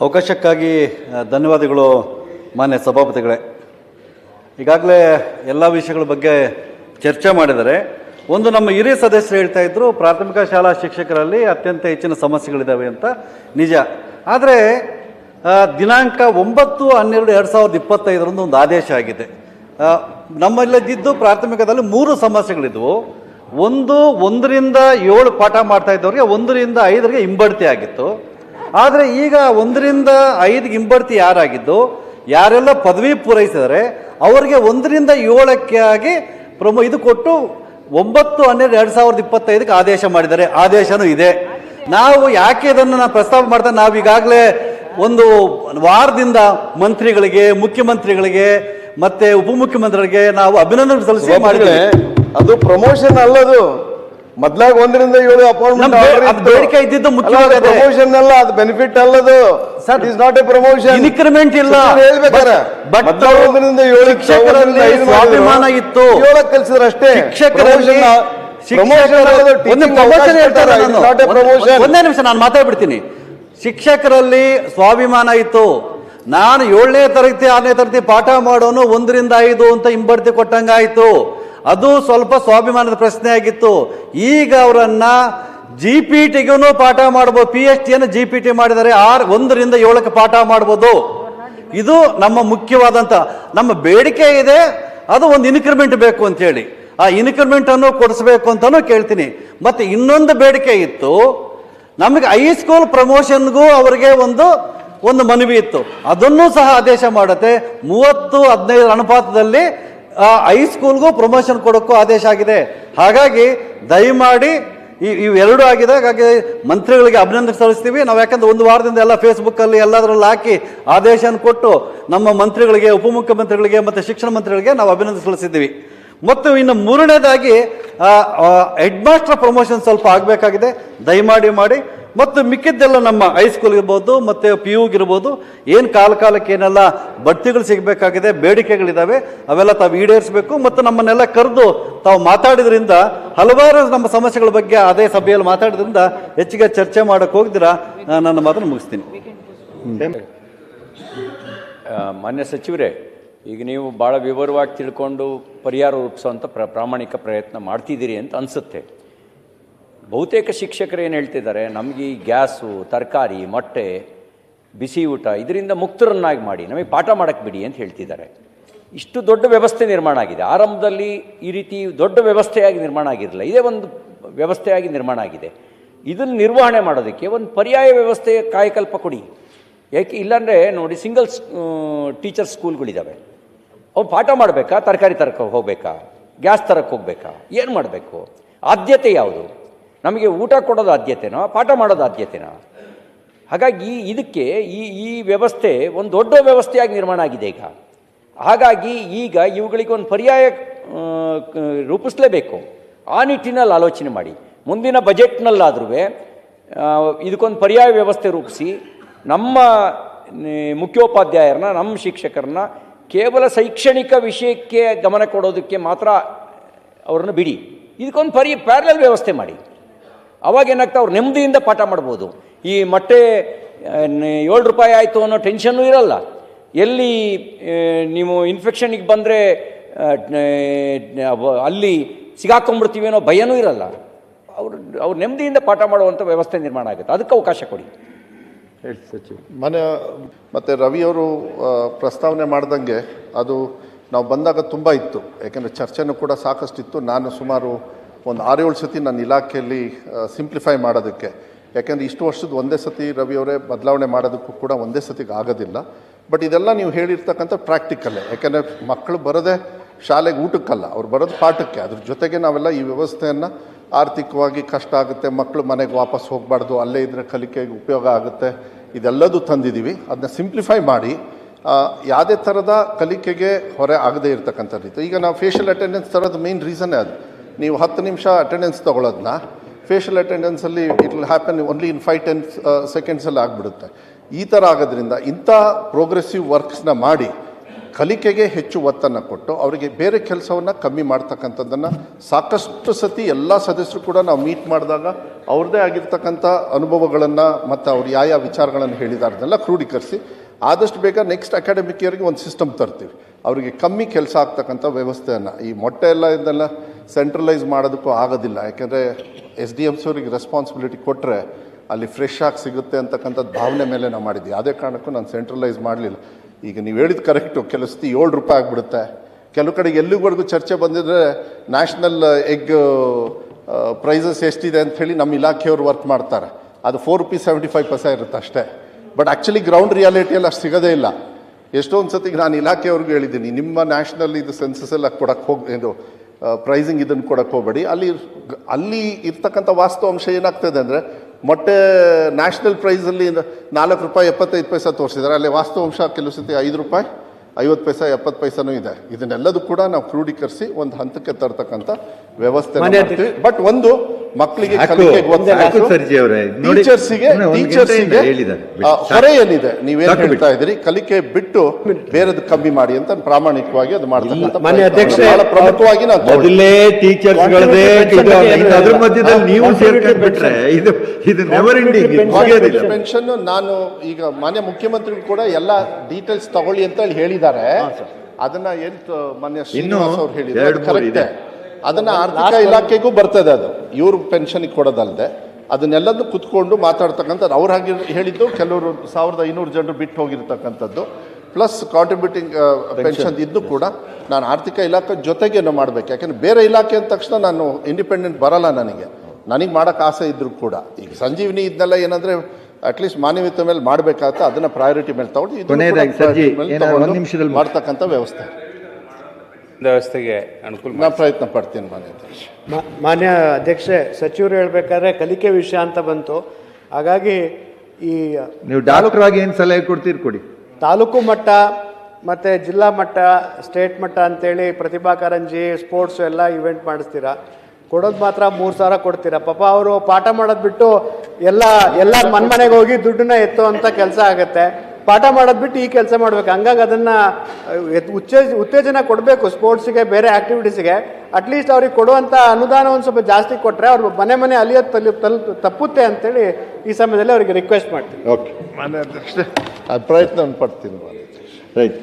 ಅವಕಾಶಕ್ಕಾಗಿ ಧನ್ಯವಾದಗಳು ಮಾನ್ಯ ಸಭಾಪತಿಗಳೇ. ಈಗಾಗಲೇ ಎಲ್ಲ ವಿಷಯಗಳ ಬಗ್ಗೆ ಚರ್ಚೆ ಮಾಡಿದರೆ, ಒಂದು ನಮ್ಮ ಹಿರಿಯ ಸದಸ್ಯರು ಹೇಳ್ತಾ ಇದ್ರು, ಪ್ರಾಥಮಿಕ ಶಾಲಾ ಶಿಕ್ಷಕರಲ್ಲಿ ಅತ್ಯಂತ ಹೆಚ್ಚಿನ ಸಮಸ್ಯೆಗಳಿದ್ದಾವೆ ಅಂತ. ನಿಜ. ಆದರೆ ದಿನಾಂಕ ಒಂಬತ್ತು, ಹನ್ನೆರಡು, ಎರಡು ಸಾವಿರದ ಇಪ್ಪತ್ತೈದರಂದು ಒಂದು ಆದೇಶ ಆಗಿದೆ. ನಮ್ಮಲ್ಲದಿದ್ದು ನಮ್ಮಲ್ಲಿದ್ದು ಪ್ರಾಥಮಿಕದಲ್ಲಿ ಮೂರು ಸಮಸ್ಯೆಗಳಿದ್ವು. ಒಂದು ಒಂದರಿಂದ ಏಳು ಪಾಠ ಮಾಡ್ತಾ ಇದ್ದವ್ರಿಗೆ ಒಂದರಿಂದ ಐದರಿಗೆ ಹಿಂಬಡ್ತಿ ಆಗಿತ್ತು. ಆದರೆ ಈಗ ಒಂದರಿಂದ ಐದಿಗೆ ಹಿಂಬಡ್ತಿ ಯಾರಾಗಿದ್ದು? ಯಾರೆಲ್ಲ ಪದವಿ ಪೂರೈಸಿದರೆ ಅವರಿಗೆ ಒಂದರಿಂದ ಏಳಕ್ಕೆ ಆಗಿ ಪ್ರಮೋ ಇದು ಕೊಟ್ಟು ಒಂಬತ್ತು ಹನ್ನೆರಡು ಎರಡು ಸಾವಿರದ ಇಪ್ಪತ್ತೈದಕ್ಕೆ ಆದೇಶ ಮಾಡಿದ್ದಾರೆ. ಆದೇಶನೂ ಇದೆ. ನಾವು ಯಾಕೆ ಇದನ್ನು ನಾವು ಪ್ರಸ್ತಾಪ ಮಾಡ್ತಾ ನಾವು ಈಗಾಗಲೇ ಒಂದು ವಾರದಿಂದ ಮಂತ್ರಿಗಳಿಗೆ ಮುಖ್ಯಮಂತ್ರಿಗಳಿಗೆ ಮತ್ತೆ ಉಪಮುಖ್ಯಮಂತ್ರಿಗಳಿಗೆ ನಾವು ಅಭಿನಂದನೆ ಸಲ್ಲಿಸಿ ಮಾಡಿದ್ದೇವೆ. ಅದು ಪ್ರಮೋಷನ್ ಅಲ್ಲದು. ಮೊದ್ಲಾಗ ಒಂದರಿಂದ ಏಳು ಅಪಾಯಿಂಟ್ಮೆಂಟ್ ಅದು ಬೇಡಿಕೆ ಇದ್ದಿದ್ದು ಮುಖ್ಯವಾಗಿ ಪ್ರಮೋಷನ್ ಅಲ್ಲ ಅದು benefit ಅಲ್ಲದು. Sir is not a promotion increment ಇಲ್ಲ. ಹೇಳ್ಬೇಕಾರೆ. ಒಂದರಿಂದ ಏಳು ಶಿಕ್ಷಕರಲ್ಲಿ ಸ್ವಾಭಿಮಾನ ಇತ್ತು. ಏಳಕ್ಕೆ ಕಲಿಸಿದ್ರೆ ಅಷ್ಟೇ. ಶಿಕ್ಷಕರ ಶಿಕ್ಷಕರಲ್ಲಿ ಒಂದೇ ನಿಮಿಷ ನಾನು ಮಾತಾಡ್ಬಿಡ್ತೀನಿ. ಶಿಕ್ಷಕರಲ್ಲಿ ಸ್ವಾಭಿಮಾನ ಇತ್ತು. ನಾನು ಏಳನೇ ತರಗತಿ ಆರನೇ ತರಗತಿ ಪಾಠ ಮಾಡೋನು ಒಂದರಿಂದ ಐದು ಅಂತ ಹಿಂಬಡ್ತಿ ಕೊಟ್ಟಂಗಾಯ್ತು. ಅದು ಸ್ವಲ್ಪ ಸ್ವಾಭಿಮಾನದ ಪ್ರಶ್ನೆ ಆಗಿತ್ತು. ಈಗ ಅವರನ್ನ ಜಿ ಪಿ ಟಿಗೂ ಪಾಠ ಮಾಡ್ಬೋದು. ಪಿ ಎಚ್ ಟಿಯನ್ನು ಜಿ ಪಿ ಟಿ ಮಾಡಿದರೆ ಆರು ಒಂದರಿಂದ ಏಳಕ್ಕೆ ಪಾಠ ಮಾಡ್ಬೋದು. ಇದು ನಮ್ಮ ಮುಖ್ಯವಾದಂತ, ನಮ್ಮ ಬೇಡಿಕೆ ಇದೆ. ಅದು ಒಂದು ಇನ್ಕ್ರಿಮೆಂಟ್ ಬೇಕು ಅಂತ ಹೇಳಿ. ಆ ಇನ್ಕ್ರಿಮೆಂಟ್ ಅನ್ನು ಕೊಡಿಸ್ಬೇಕು ಅಂತಲೂ ಕೇಳ್ತೀನಿ. ಮತ್ತೆ ಇನ್ನೊಂದು ಬೇಡಿಕೆ ಇತ್ತು. ನಮಗೆ ಹೈಸ್ಕೂಲ್ ಪ್ರಮೋಷನ್ಗೂ ಅವರಿಗೆ ಒಂದು ಒಂದು ಮನವಿ ಇತ್ತು. ಅದನ್ನು ಸಹ ಆದೇಶ ಮಾಡುತ್ತೆ. ಮೂವತ್ತು ಹದಿನೈದು ಅನುಪಾತದಲ್ಲಿ ಹೈಸ್ಕೂಲ್ಗೂ ಪ್ರಮೋಷನ್ ಕೊಡೋಕ್ಕೂ ಆದೇಶ ಆಗಿದೆ. ಹಾಗಾಗಿ ದಯಮಾಡಿ ಈ ಇವೆರಡೂ ಆಗಿದೆ. ಹಾಗಾಗಿ ಮಂತ್ರಿಗಳಿಗೆ ಅಭಿನಂದನೆ ಸಲ್ಲಿಸ್ತೀವಿ. ನಾವು ಯಾಕಂದ್ರೆ ಒಂದು ವಾರದಿಂದ ಎಲ್ಲ ಫೇಸ್ಬುಕ್ಕಲ್ಲಿ ಎಲ್ಲದರಲ್ಲಿ ಹಾಕಿ ಆದೇಶನ ಕೊಟ್ಟು ನಮ್ಮ ಮಂತ್ರಿಗಳಿಗೆ, ಉಪಮುಖ್ಯಮಂತ್ರಿಗಳಿಗೆ ಮತ್ತು ಶಿಕ್ಷಣ ಮಂತ್ರಿಗಳಿಗೆ ನಾವು ಅಭಿನಂದನೆ ಸಲ್ಲಿಸಿದ್ದೀವಿ. ಮತ್ತು ಇನ್ನು ಮೂರನೇದಾಗಿ ಹೆಡ್ ಮಾಸ್ಟರ್ ಪ್ರಮೋಷನ್ ಸ್ವಲ್ಪ ಆಗಬೇಕಾಗಿದೆ. ದಯಮಾಡಿ ಮಾಡಿ. ಮತ್ತು ಮಿಕ್ಕಿದ್ದೆಲ್ಲ ನಮ್ಮ ಹೈಸ್ಕೂಲ್ ಇರ್ಬೋದು ಮತ್ತು ಪಿ ಯುಗಿರ್ಬೋದು ಏನು ಕಾಲ ಕಾಲಕ್ಕೆ ಏನೆಲ್ಲ ಬಡ್ತಿಗಳು ಸಿಗಬೇಕಾಗಿದೆ ಬೇಡಿಕೆಗಳಿದ್ದಾವೆ ಅವೆಲ್ಲ ತಾವು ಈಡೇರಿಸಬೇಕು ಮತ್ತು ನಮ್ಮನ್ನೆಲ್ಲ ಕರೆದು ತಾವು ಮಾತಾಡಿದ್ರಿಂದ ಹಲವಾರು ನಮ್ಮ ಸಮಸ್ಯೆಗಳ ಬಗ್ಗೆ ಅದೇ ಸಭೆಯಲ್ಲಿ ಮಾತಾಡಿದ್ರಿಂದ ಹೆಚ್ಚಿಗೆ ಚರ್ಚೆ ಮಾಡಕ್ಕೆ ಹೋಗಿದ್ದೀರಾ ನಾನು ನನ್ನ ಮಾತನ್ನು ಮುಗಿಸ್ತೀನಿ. ಮಾನ್ಯ ಸಚಿವರೇ ಈಗ ನೀವು ಭಾಳ ವಿವರವಾಗಿ ತಿಳ್ಕೊಂಡು ಪರಿಹಾರ ರೂಪಿಸುವಂಥ ಪ್ರ ಪ್ರಾಮಾಣಿಕ ಪ್ರಯತ್ನ ಮಾಡ್ತಿದ್ದೀರಿ ಅಂತ ಅನಿಸುತ್ತೆ. ಬಹುತೇಕ ಶಿಕ್ಷಕರು ಏನು ಹೇಳ್ತಿದ್ದಾರೆ, ನಮಗೆ ಈ ಗ್ಯಾಸು, ತರಕಾರಿ, ಮೊಟ್ಟೆ, ಬಿಸಿ ಊಟ ಇದರಿಂದ ಮುಕ್ತರನ್ನಾಗಿ ಮಾಡಿ, ನಮಗೆ ಪಾಠ ಮಾಡೋಕ್ಕೆ ಬಿಡಿ ಅಂತ ಹೇಳ್ತಿದ್ದಾರೆ. ಇಷ್ಟು ದೊಡ್ಡ ವ್ಯವಸ್ಥೆ ನಿರ್ಮಾಣ ಆಗಿದೆ. ಆರಂಭದಲ್ಲಿ ಈ ರೀತಿ ದೊಡ್ಡ ವ್ಯವಸ್ಥೆಯಾಗಿ ನಿರ್ಮಾಣ ಆಗಿರಲಿಲ್ಲ. ಇದೇ ಒಂದು ವ್ಯವಸ್ಥೆಯಾಗಿ ನಿರ್ಮಾಣ ಆಗಿದೆ. ಇದನ್ನು ನಿರ್ವಹಣೆ ಮಾಡೋದಕ್ಕೆ ಒಂದು ಪರ್ಯಾಯ ವ್ಯವಸ್ಥೆಯ ಕಾಯಕಲ್ಪ ಕೊಡಿ. ಯಾಕೆ, ಇಲ್ಲಾಂದರೆ ನೋಡಿ ಸಿಂಗಲ್ ಟೀಚರ್ ಸ್ಕೂಲ್ಗಳಿದ್ದಾವೆ ಅವ್ರು ಪಾಠ ಮಾಡಬೇಕಾ, ತರಕಾರಿ ತರಕ್ಕೆ ಹೋಗಬೇಕಾ, ಗ್ಯಾಸ್ ತರಕ್ಕೆ ಹೋಗಬೇಕಾ, ಏನು ಮಾಡಬೇಕು? ಆದ್ಯತೆ ಯಾವುದು? ನಮಗೆ ಊಟ ಕೊಡೋದು ಆದ್ಯತೆನೋ, ಪಾಠ ಮಾಡೋದು ಆದ್ಯತೆನೋ. ಹಾಗಾಗಿ ಇದಕ್ಕೆ ಈ ಈ ವ್ಯವಸ್ಥೆ ಒಂದು ದೊಡ್ಡ ವ್ಯವಸ್ಥೆಯಾಗಿ ನಿರ್ಮಾಣ ಆಗಿದೆ ಈಗ. ಹಾಗಾಗಿ ಈಗ ಇವುಗಳಿಗೆ ಒಂದು ಪರ್ಯಾಯ ರೂಪಿಸಲೇಬೇಕು. ಆ ನಿಟ್ಟಿನಲ್ಲಿ ಆಲೋಚನೆ ಮಾಡಿ. ಮುಂದಿನ ಬಜೆಟ್ನಲ್ಲಾದ್ರೂ ಇದಕ್ಕೊಂದು ಪರ್ಯಾಯ ವ್ಯವಸ್ಥೆ ರೂಪಿಸಿ ನಮ್ಮ ಮುಖ್ಯೋಪಾಧ್ಯಾಯರನ್ನ, ನಮ್ಮ ಶಿಕ್ಷಕರನ್ನ ಕೇವಲ ಶೈಕ್ಷಣಿಕ ವಿಷಯಕ್ಕೆ ಗಮನ ಕೊಡೋದಕ್ಕೆ ಮಾತ್ರ ಅವ್ರನ್ನ ಬಿಡಿ. ಇದಕ್ಕೊಂದು ಪರಿ ಪ್ಯಾರಲಲ್ ವ್ಯವಸ್ಥೆ ಮಾಡಿ. ಅವಾಗ ಏನಾಗ್ತಾ ಅವ್ರು ನೆಮ್ಮದಿಯಿಂದ ಪಾಠ ಮಾಡ್ಬೋದು. ಈ ಮೊಟ್ಟೆ ಏಳು ರೂಪಾಯಿ ಆಯಿತು ಅನ್ನೋ ಟೆನ್ಷನ್ನೂ ಇರಲ್ಲ. ಎಲ್ಲಿ ನೀವು ಇನ್ಫೆಕ್ಷನಿಗೆ ಬಂದರೆ ಅಲ್ಲಿ ಸಿಗಾಕೊಂಡ್ಬಿಡ್ತೀವಿ ಅನ್ನೋ ಭಯನೂ ಇರಲ್ಲ. ಅವ್ರು ಅವ್ರು ನೆಮ್ಮದಿಯಿಂದ ಪಾಠ ಮಾಡುವಂಥ ವ್ಯವಸ್ಥೆ ನಿರ್ಮಾಣ ಆಗುತ್ತೆ. ಅದಕ್ಕೆ ಅವಕಾಶ ಕೊಡಿ. ಹೇಳಿ ಸಚಿವ. ಮನೆ, ಮತ್ತು ರವಿಯವರು ಪ್ರಸ್ತಾವನೆ ಮಾಡ್ದಂಗೆ ಅದು ನಾವು ಬಂದಾಗ ತುಂಬ ಇತ್ತು. ಯಾಕೆಂದರೆ ಚರ್ಚೆನೂ ಕೂಡ ಸಾಕಷ್ಟಿತ್ತು. ನಾನು ಸುಮಾರು ಒಂದು ಏಳು ಸತಿ ನನ್ನ ಇಲಾಖೆಯಲ್ಲಿ ಸಿಂಪ್ಲಿಫೈ ಮಾಡೋದಕ್ಕೆ. ಯಾಕೆಂದರೆ ಇಷ್ಟು ವರ್ಷದ ಒಂದೇ ಸತಿ ರವಿಯವರೇ ಬದಲಾವಣೆ ಮಾಡೋದಕ್ಕೂ ಕೂಡ ಒಂದೇ ಸತಿಗೆ ಆಗೋದಿಲ್ಲ. ಬಟ್ ಇದೆಲ್ಲ ನೀವು ಹೇಳಿರ್ತಕ್ಕಂಥ ಪ್ರಾಕ್ಟಿಕಲ್ಲೇ ಯಾಕೆಂದರೆ ಮಕ್ಕಳು ಬರೋದೇ ಶಾಲೆಗೆ ಊಟಕ್ಕಲ್ಲ, ಅವ್ರು ಬರೋದು ಪಾಠಕ್ಕೆ. ಅದ್ರ ಜೊತೆಗೆ ನಾವೆಲ್ಲ ಈ ವ್ಯವಸ್ಥೆಯನ್ನು ಆರ್ಥಿಕವಾಗಿ ಕಷ್ಟ ಆಗುತ್ತೆ, ಮಕ್ಕಳು ಮನೆಗೆ ವಾಪಸ್ ಹೋಗಬಾರ್ದು, ಅಲ್ಲೇ ಇದ್ರೆ ಕಲಿಕೆಗೆ ಉಪಯೋಗ ಆಗುತ್ತೆ. ಇದೆಲ್ಲದೂ ತಂದಿದ್ದೀವಿ. ಅದನ್ನ ಸಿಂಪ್ಲಿಫೈ ಮಾಡಿ ಯಾವುದೇ ಥರದ ಕಲಿಕೆಗೆ ಹೊರೆ ಆಗದೇ ಇರತಕ್ಕಂಥ ರೀತಿ ಈಗ ನಾವು ಫೇಶಿಯಲ್ ಅಟೆಂಡೆನ್ಸ್ ತರೋದು ಮೇನ್ ರೀಸನ್ನೇ ಅದು. ನೀವು ಹತ್ತು ನಿಮಿಷ ಅಟೆಂಡೆನ್ಸ್ ತೊಗೊಳೋದನ್ನ facial ಅಟೆಂಡೆನ್ಸಲ್ಲಿ it will happen only in five ten ಸೆಕೆಂಡ್ಸಲ್ಲಿ ಆಗಿಬಿಡುತ್ತೆ. ಈ ಥರ ಆಗೋದ್ರಿಂದ ಇಂಥ ಪ್ರೋಗ್ರೆಸಿವ್ ವರ್ಕ್ಸ್ನ ಮಾಡಿ ಕಲಿಕೆಗೆ ಹೆಚ್ಚು ಒತ್ತನ್ನು ಕೊಟ್ಟು ಅವರಿಗೆ ಬೇರೆ ಕೆಲಸವನ್ನು ಕಮ್ಮಿ ಮಾಡ್ತಕ್ಕಂಥದ್ದನ್ನು ಸಾಕಷ್ಟು ಸತಿ ಎಲ್ಲ ಸದಸ್ಯರು ಕೂಡ ನಾವು ಮೀಟ್ ಮಾಡಿದಾಗ ಅವ್ರದ್ದೇ ಆಗಿರ್ತಕ್ಕಂಥ ಅನುಭವಗಳನ್ನು ಮತ್ತು ಅವ್ರು ಯಾವ ಯಾವ ವಿಚಾರಗಳನ್ನು ಹೇಳಿದ್ದಾರೆ ಅದನ್ನೆಲ್ಲ ಕ್ರೋಢೀಕರಿಸಿ ಆದಷ್ಟು ಬೇಗ ನೆಕ್ಸ್ಟ್ ಅಕಾಡೆಮಿಕ್ ಇಯರ್ಗೆ ಒಂದು ಸಿಸ್ಟಮ್ ತರ್ತೀವಿ. ಅವರಿಗೆ ಕಮ್ಮಿ ಕೆಲಸ ಆಗ್ತಕ್ಕಂಥ ವ್ಯವಸ್ಥೆಯನ್ನು ಈ ಮೊಟ್ಟೆ ಎಲ್ಲ ಇದನ್ನೆಲ್ಲ ಸೆಂಟ್ರಲೈಸ್ ಮಾಡೋದಕ್ಕೂ ಆಗೋದಿಲ್ಲ. ಯಾಕೆಂದರೆ ಎಸ್ ಡಿ ಎಂ ಸಿ ಅವ್ರಿಗೆ ರೆಸ್ಪಾನ್ಸಿಬಿಲಿಟಿ ಕೊಟ್ಟರೆ ಅಲ್ಲಿ ಫ್ರೆಶ್ ಆಗಿ ಸಿಗುತ್ತೆ ಅಂತಕ್ಕಂಥದ್ದು ಭಾವನೆ ಮೇಲೆ ನಾವು ಮಾಡಿದ್ವಿ ಅದೇ ಕಾರಣಕ್ಕೂ ನಾನು ಸೆಂಟ್ರಲೈಸ್ ಮಾಡಲಿಲ್ಲ. ಈಗ ನೀವು ಹೇಳಿದ ಕರೆಕ್ಟು ಕೆಲವು ಸತಿ ಏಳು ರೂಪಾಯಿ ಆಗಿಬಿಡುತ್ತೆ. ಕೆಲವು ಕಡೆ ಎಲ್ಲಿವರೆಗೂ ಚರ್ಚೆ ಬಂದಿದ್ರೆ ನ್ಯಾಷನಲ್ ಎಗ್ ಪ್ರೈಸಸ್ ಎಷ್ಟಿದೆ ಹೇಳಿ ನಮ್ಮ ಇಲಾಖೆಯವರು ವರ್ಕ್ ಮಾಡ್ತಾರೆ. ಅದು four rupees seventy five paise ಇರುತ್ತೆ ಅಷ್ಟೇ. ಬಟ್ ಆ್ಯಕ್ಚುಲಿ ಗ್ರೌಂಡ್ ರಿಯಾಲಿಟಿಯಲ್ಲಿ ಅಷ್ಟು ಸಿಗೋದೇ ಇಲ್ಲ. ಎಷ್ಟೊಂದು ಸತಿ ನಾನು ಇಲಾಖೆಯವ್ರಿಗೂ ಹೇಳಿದ್ದೀನಿ, ನಿಮ್ಮ ನ್ಯಾಷನಲ್ ಇದು ಸೆನ್ಸಸ್ ಎಲ್ಲ ಕೊಡೋಕ್ಕೆ ಹೋಗಿ, ಇದು ಪ್ರೈಸಿಂಗ್ ಇದನ್ನು ಕೊಡಕ್ಕೆ ಹೋಗಬೇಡಿ. ಅಲ್ಲಿ ಅಲ್ಲಿ ಇರ್ತಕ್ಕಂಥ ವಾಸ್ತವಾಂಶ ಏನಾಗ್ತದೆ ಅಂದರೆ ಮೊಟ್ಟೆ ನ್ಯಾಷನಲ್ ಪ್ರೈಸಲ್ಲಿ ನಾಲ್ಕು ರೂಪಾಯಿ ಎಪ್ಪತ್ತೈದು ಪೈಸೆ ತೋರಿಸಿದ್ದಾರೆ ಅಲ್ಲಿ ವಾಸ್ತವಾಂಶ ಕೆಲವು ಸತಿ ಐದು ರೂಪಾಯಿ ಐವತ್ತು ಪೈಸೆ ಎಪ್ಪತ್ತು ಪೈಸೆನೂ ಇದೆ. ಇದನ್ನೆಲ್ಲದೂ ಕೂಡ ನಾವು ಕ್ರೂಢೀಕರಿಸಿ ಒಂದು ಹಂತಕ್ಕೆ ತರ್ತಕ್ಕಂಥ ವ್ಯವಸ್ಥೆ ಬಟ್ ಒಂದು ಮಕ್ಕಳಿಗೆ ಕಲಿಕೆ ಕಲಿಕೆಗೆ ಯಾಕೋ ಸರ್ಜಿ ಅವರೇ, ನೋಡಿ, ಟೀಚರ್ಸಿಗೆ ಇನ್ನು ಒಂದು ಟೀಚರ್ಸಿಗೆ ಗಂಟೆಯಿಂದ ಹೇಳಿದ್ದಾರೆ. ಆ, ಹೊರೆ ಏನಿದೆ ನೀವೇನ್ ಹೇಳ್ತಾ ಇದ್ರಿ ಕಲಿಕೆ ಬಿಟ್ಟು ಬೇರೆದು ಕಮ್ಮಿ ಮಾಡಿ ಅಂತ ಪ್ರಾಮಾಣಿಕವಾಗಿ ಅದು ಮಾಡ್ತಾರೆ ಪ್ರಮುಖವಾಗಿ ಅದ್ರ ಮಧ್ಯದಲ್ಲಿ ನೀವು ಸೇರ್ಕೊಂಡ್ಬಿಟ್ರೆ ಇದು ಇದು ನೆವರ್ ಎಂಡಿಂಗ್ ಪೆನ್ಷನ್. ನಾನು ಈಗ ಮಾನ್ಯ ಮುಖ್ಯಮಂತ್ರಿಗಳು ಕೂಡ ಎಲ್ಲ ಡೀಟೇಲ್ಸ್ ತಗೊಳ್ಳಿ ಅಂತ ಹೇಳಿ ಹೇಳಿದ್ದಾರೆ. ಅದನ್ನ ಏನ್ ಮಾನ್ಯ ಶ್ರೀನಿವಾಸ್ ಅವ್ರು ಹೇಳಿದ್ದಾರೆ. ಅದನ್ನ ಆರ್ಥಿಕ ಇಲಾಖೆಗೂ ಬರ್ತದೆ ಅದು. ಇವ್ರ ಪೆನ್ಷನ್ ಕೊಡೋದಲ್ಲದೆ ಅದನ್ನೆಲ್ಲದನ್ನು ಕುತ್ಕೊಂಡು ಮಾತಾಡ್ತಕ್ಕಂಥದ್ದು ಅವ್ರು ಹಾಗೆ ಹೇಳಿದ್ದು ಕೆಲವರು ಸಾವಿರದ ಐನೂರು ಜನರು ಬಿಟ್ಟು ಹೋಗಿರ್ತಕ್ಕಂಥದ್ದು. ಪ್ಲಸ್ ಕಾಂಟ್ರಿಬ್ಯೂಟಿಂಗ್ ಪೆನ್ಷನ್ ಇದ್ದು ಕೂಡ ನಾನು ಆರ್ಥಿಕ ಇಲಾಖೆ ಜೊತೆಗೆ ಮಾಡಬೇಕು. ಯಾಕೆಂದರೆ ಬೇರೆ ಇಲಾಖೆ ಅಂದ ತಕ್ಷಣ ನಾನು ಇಂಡಿಪೆಂಡೆಂಟ್ ಬರಲ್ಲ ನನಗೆ. ನನಗೆ ಮಾಡೋಕ್ಕೆ ಆಸೆ ಇದ್ರೂ ಕೂಡ. ಈಗ ಸಂಜೀವಿನಿ ಇದನ್ನೆಲ್ಲ ಏನಂದ್ರೆ ಅಟ್ಲೀಸ್ಟ್ ಮಾನವೀಯತೆ ಮೇಲೆ ಮಾಡಬೇಕಾಗತ್ತೆ. ಅದನ್ನ ಪ್ರಯಾರಿಟಿ ಮೇಲೆ ತಗೊಂಡು ಇದು ನಿಮಿಷದಲ್ಲಿ ಮಾಡ್ತಕ್ಕಂಥ ವ್ಯವಸ್ಥೆ. ವ್ಯವಸ್ಥೆಗೆ ಅನುಕೂಲ ನಾನು ಪ್ರಯತ್ನ ಪಡ್ತೀನಿ ಮಾನ್ಯ ಅಧ್ಯಕ್ಷ. ಮಾ- ಮಾನ್ಯ ಅಧ್ಯಕ್ಷೆ ಸಚಿವರು ಹೇಳಬೇಕಾದ್ರೆ ಕಲಿಕೆ ವಿಷಯ ಅಂತ ಬಂತು. ಹಾಗಾಗಿ ಈ ನೀವು ಡಾಲುಕರಾಗಿ ಏನು ಸಲಹೆ ಕೊಡ್ತೀರಿ ಕೊಡಿ. ತಾಲೂಕು ಮಟ್ಟ ಮತ್ತು ಜಿಲ್ಲಾ ಮಟ್ಟ ಸ್ಟೇಟ್ ಮಟ್ಟ ಅಂತೇಳಿ ಪ್ರತಿಭಾ ಕಾರಂಜಿ ಸ್ಪೋರ್ಟ್ಸ್ ಎಲ್ಲ ಇವೆಂಟ್ ಮಾಡಿಸ್ತೀರಾ. ಕೊಡೋದು ಮಾತ್ರ ಮೂರು ಸಾವಿರ ಕೊಡ್ತೀರಾ. ಪಾಪ ಅವರು ಪಾಠ ಮಾಡೋದು ಬಿಟ್ಟು ಎಲ್ಲ ಎಲ್ಲ ಮನ್ಮನೆಗೆ ಹೋಗಿ ದುಡ್ಡನ್ನ ಎತ್ತೋ ಅಂತ ಕೆಲಸ ಆಗುತ್ತೆ. ಪಾಠ ಮಾಡೋದು ಬಿಟ್ಟು ಈ ಕೆಲಸ ಮಾಡಬೇಕು. ಹಂಗಾಗಿ ಅದನ್ನು ಉತ್ತೇಜ ಉತ್ತೇಜನ ಕೊಡಬೇಕು ಸ್ಪೋರ್ಟ್ಸಿಗೆ ಬೇರೆ ಆ್ಯಕ್ಟಿವಿಟೀಸ್ಗೆ ಅಟ್ಲೀಸ್ಟ್ ಅವ್ರಿಗೆ ಕೊಡುವಂಥ ಅನುದಾನ ಒಂದು ಸ್ವಲ್ಪ ಜಾಸ್ತಿ ಕೊಟ್ಟರೆ ಅವ್ರು ಮನೆ ಮನೆ ಅಲಿಯೋ ತಲು ತಲು ತಪ್ಪುತ್ತೆ ಅಂತೇಳಿ ಈ ಸಮಯದಲ್ಲಿ ಅವರಿಗೆ ರಿಕ್ವೆಸ್ಟ್ ಮಾಡ್ತೀನಿ. ಓಕೆ ಮಾನ್ಯ ಅಧ್ಯಕ್ಷ ಅದು ಪ್ರಯತ್ನ ಪಡ್ತೀನಿ ರೈಟ್